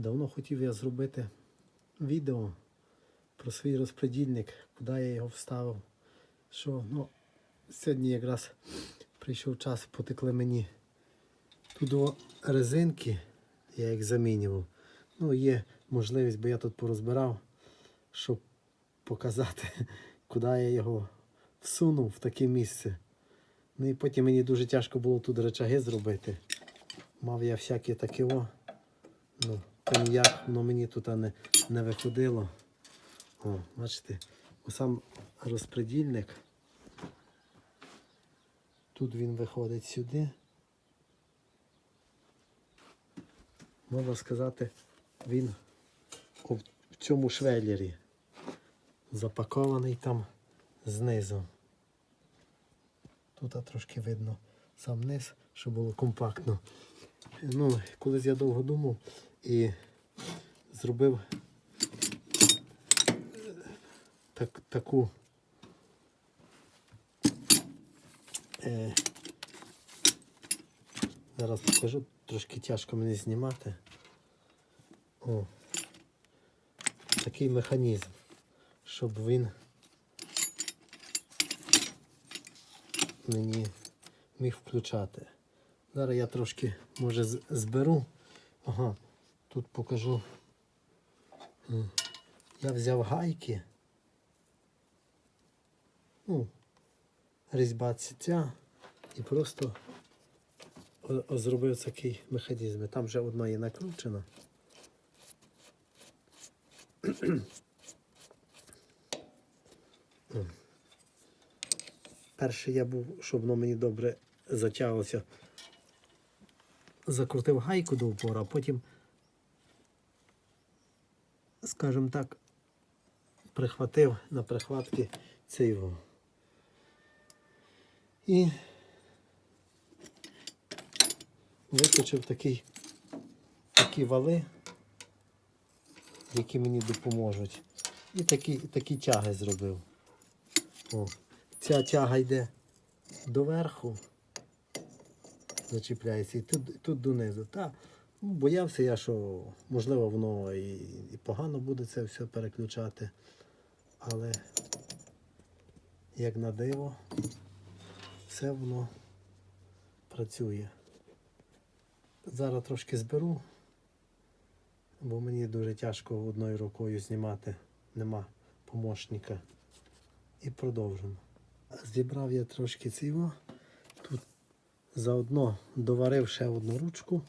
Давно хотів я зробити відео про свій розпредільник, куди я його вставив. Що, ну, сьогодні якраз прийшов час, потекли мені тут о резинки, я їх замінював. Ну, є можливість, бо я тут порозбирав, щоб показати, куди я його всунув в таке місце. Ну і потім мені дуже тяжко було тут речаги зробити. Мав я всякі такі о. Ну, ніяк воно мені тут не, не виходило. О, бачите, сам розпредільник. Тут він виходить сюди. Можна сказати, він в цьому швеллері запакований там знизу. Тут трошки видно сам низ, щоб було компактно. Ну, колись я довго думав і зробив так, таку е, зараз покажу, трошки тяжко мені знімати. О, такий механізм, щоб він мені міг включати. Зараз я трошки, може, зберу. Ага, тут покажу. Я взяв гайки. Ну, різьба ця і просто зробив такий механізм. Там вже одна є накручена. Перший я був, щоб воно мені добре затягувалося. Закрутив гайку до упора, а потім, скажімо так, прихватив на прихватки цей його. І виточив такий, такі вали, які мені допоможуть. І такі, такі тяги зробив. О, ця тяга йде доверху, зачіпляється і тут, тут донизу. Та, боявся я, що можливо воно і, і погано буде це все переключати. Але як на диво, все воно працює. Зараз трошки зберу, бо мені дуже тяжко одною рукою знімати, нема помощника. І продовжимо. Зібрав я трошки цього. Тут заодно доварив ще одну ручку.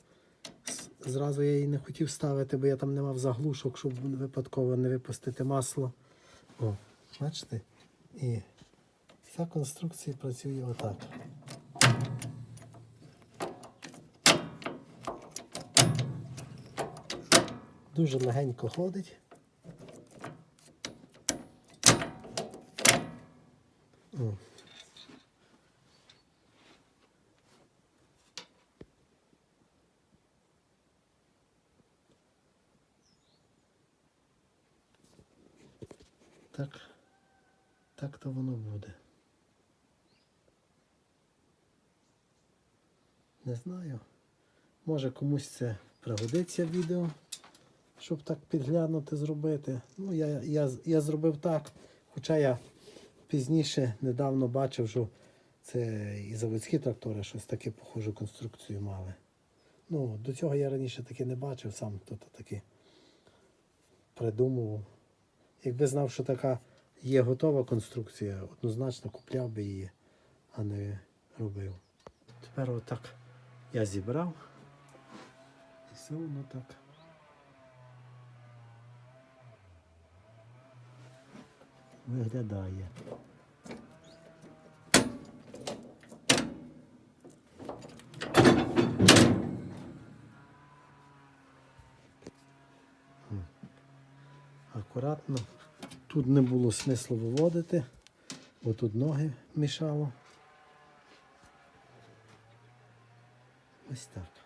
Зразу я її не хотів ставити, бо я там не мав заглушок, щоб випадково не випустити масло. О, бачите? І вся конструкція працює отак. Дуже легенько ходить. О. Так, так то воно буде. Не знаю. Може комусь це пригодиться відео, щоб так підглянути, зробити. Ну, я, я, я зробив так, хоча я пізніше недавно бачив, що це і заводські трактори щось таке похожу конструкцію мали. Ну, до цього я раніше таке не бачив, сам тут таки придумував. Якби знав, що така є готова конструкція, однозначно купляв би її, а не робив. Тепер отак я зібрав. І все воно так. Виглядає. Акуратно. Тут не було смислу виводити, бо тут ноги мішало. Ось так.